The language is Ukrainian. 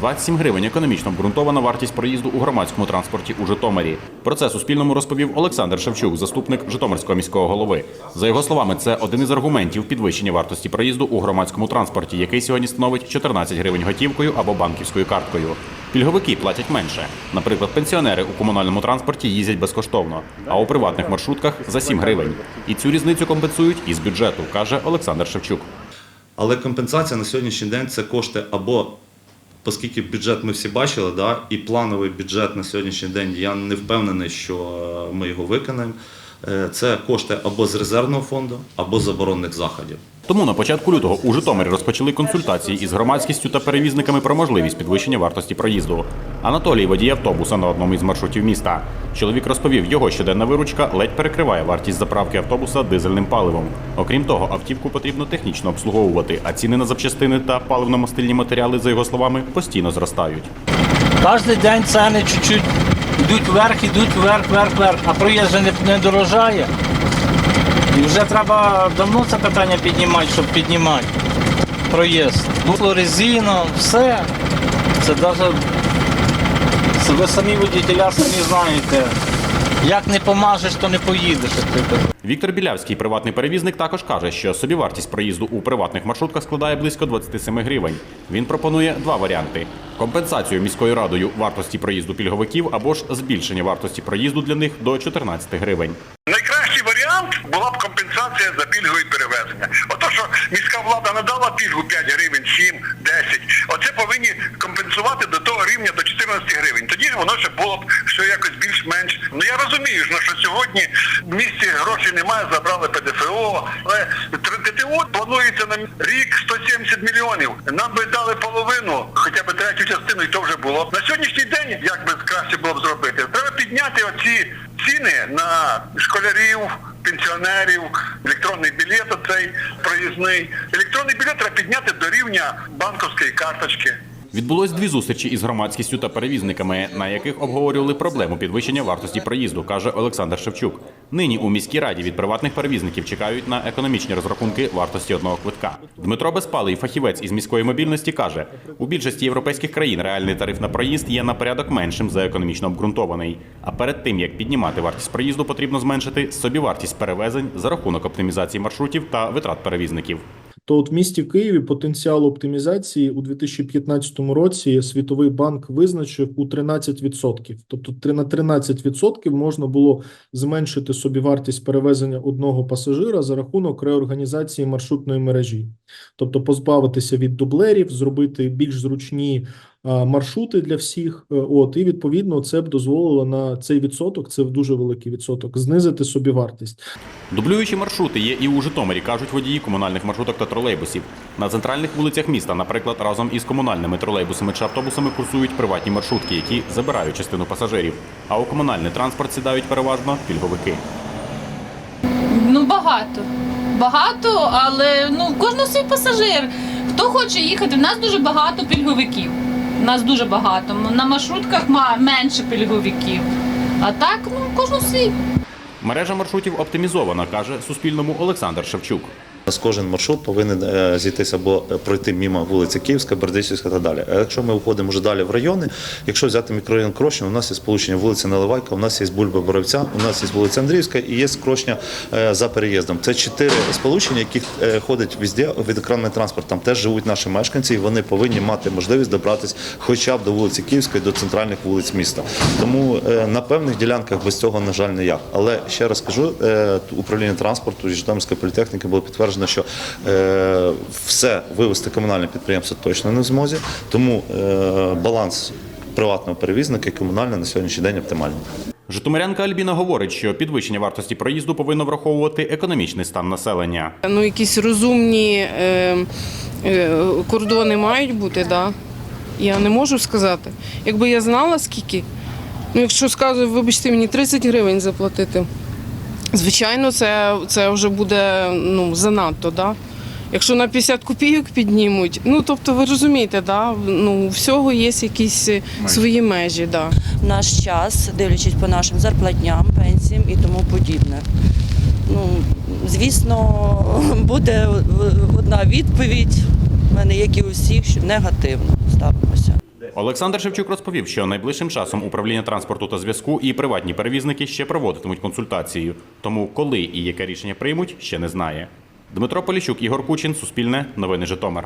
27 гривень економічно обґрунтована вартість проїзду у громадському транспорті у Житомирі. Про це Суспільному розповів Олександр Шевчук, заступник Житомирського міського голови. За його словами, це один із аргументів підвищення вартості проїзду у громадському транспорті, який сьогодні становить 14 гривень готівкою або банківською карткою. Пільговики платять менше. Наприклад, пенсіонери у комунальному транспорті їздять безкоштовно, а у приватних маршрутках за 7 гривень. І цю різницю компенсують із бюджету, каже Олександр Шевчук. Але компенсація на сьогоднішній день це кошти або, оскільки бюджет ми всі бачили, да, і плановий бюджет на сьогоднішній день, я не впевнений, що е, ми його виконаємо. Е, Це кошти або з резервного фонду, або з оборонних заходів. Тому на початку лютого у Житомирі розпочали консультації із громадськістю та перевізниками про можливість підвищення вартості проїзду. Анатолій водій автобуса на одному із маршрутів міста. Чоловік розповів, його щоденна виручка ледь перекриває вартість заправки автобуса дизельним паливом. Окрім того, автівку потрібно технічно обслуговувати, а ціни на запчастини та паливно-мастильні матеріали, за його словами, постійно зростають. Кожен день ціни чуть-чуть йдуть вверх, йдуть вверх, вверх, вверх, а проїзд вже не, не дорожає. І вже треба давно це питання піднімати, щоб піднімати проїзд. Було резина, все. Це навіть ви самі водителя самі знаєте. Як не помажеш, то не поїдеш. Віктор Білявський, приватний перевізник, також каже, що собівартість проїзду у приватних маршрутках складає близько 27 гривень. Він пропонує два варіанти: компенсацію міською радою вартості проїзду пільговиків або ж збільшення вартості проїзду для них до 14 гривень. Найкращий варіант була б компенсація за пільгові перевезення. Ото що міська влада надала пільгу 5 гривень, 7, 10, оце повинні компенсувати до того рівня до 14 гривень. Тоді воно ще було б що якось більш-менш. Ну я розумію, ж, що сьогодні в місті грошей немає, забрали ПДФО, але ТТО планується на рік 170 мільйонів. Нам би дали половину, хоча б третю частину, і то вже було. На сьогоднішній день, як би краще було б зробити, треба підняти оці ціни на школярів, пенсіонерів, електронний білет оцей проїзний. Електронний білет треба підняти до рівня банковської карточки. Відбулось дві зустрічі із громадськістю та перевізниками, на яких обговорювали проблему підвищення вартості проїзду, каже Олександр Шевчук. Нині у міській раді від приватних перевізників чекають на економічні розрахунки вартості одного квитка. Дмитро Безпалий, фахівець із міської мобільності, каже: у більшості європейських країн реальний тариф на проїзд є на порядок меншим за економічно обґрунтований. А перед тим як піднімати вартість проїзду, потрібно зменшити собівартість перевезень за рахунок оптимізації маршрутів та витрат перевізників. То от в місті Києві потенціал оптимізації у 2015 році Світовий банк визначив у 13%. Тобто на 13% можна було зменшити собівартість перевезення одного пасажира за рахунок реорганізації маршрутної мережі. Тобто позбавитися від дублерів, зробити більш зручні маршрути для всіх. Е, От і відповідно це б дозволило на цей відсоток, це дуже великий відсоток, знизити собівартість. Дублюючі маршрути є і у Житомирі, кажуть водії комунальних маршруток та тролейбусів. На центральних вулицях міста, наприклад, разом із комунальними тролейбусами чи автобусами курсують приватні маршрутки, які забирають частину пасажирів. А у комунальний транспорт сідають переважно пільговики. Ну багато. Багато, але ну кожен свій пасажир. Хто хоче їхати? У нас дуже багато пільговиків. Нас дуже багато. На маршрутках ма- менше пільговиків. А так, ну кожен свій. Мережа маршрутів оптимізована, каже Суспільному Олександр Шевчук. Нас кожен маршрут повинен е, зійтися або пройти мімо вулиці Київська, Бердичівська та далі. А якщо ми виходимо вже далі в райони, якщо взяти мікрорайон Крошня, у нас є сполучення вулиці Наливайка, у нас є Бульба Боровця, у нас є вулиця Андріївська і є Крошня е, за переїздом. Це чотири сполучення, які е, ходять везде відокремлений транспорт. Там теж живуть наші мешканці, і вони повинні мати можливість добратися хоча б до вулиці Київської, до центральних вулиць міста. Тому на певних ділянках без цього, на жаль, ніяк. Але ще раз кажу, управління транспорту і Житомирської політехніки було підтверджено, що е, все вивести комунальне підприємство точно не в змозі, тому е, баланс приватного перевізника і комунального на сьогоднішній день оптимальний. Житомирянка Альбіна говорить, що підвищення вартості проїзду повинно враховувати економічний стан населення. Ну, якісь розумні е, е, кордони мають бути, да. Я не можу сказати. Якби я знала скільки, ну якщо скажу, вибачте мені 30 гривень заплатити, звичайно, це, це вже буде ну, занадто, да. Якщо на 50 копійок піднімуть, ну тобто ви розумієте, да, ну, у всього є якісь свої межі. Да. наш час, дивлячись по нашим зарплатням, пенсіям і тому подібне. Ну, звісно, буде одна відповідь. в мене, як і у всіх, що негативно ставимося. Олександр Шевчук розповів, що найближчим часом управління транспорту та зв'язку і приватні перевізники ще проводитимуть консультацію. Тому коли і яке рішення приймуть, ще не знає. Дмитро Поліщук, Ігор Кучин, Суспільне, Новини Житомир.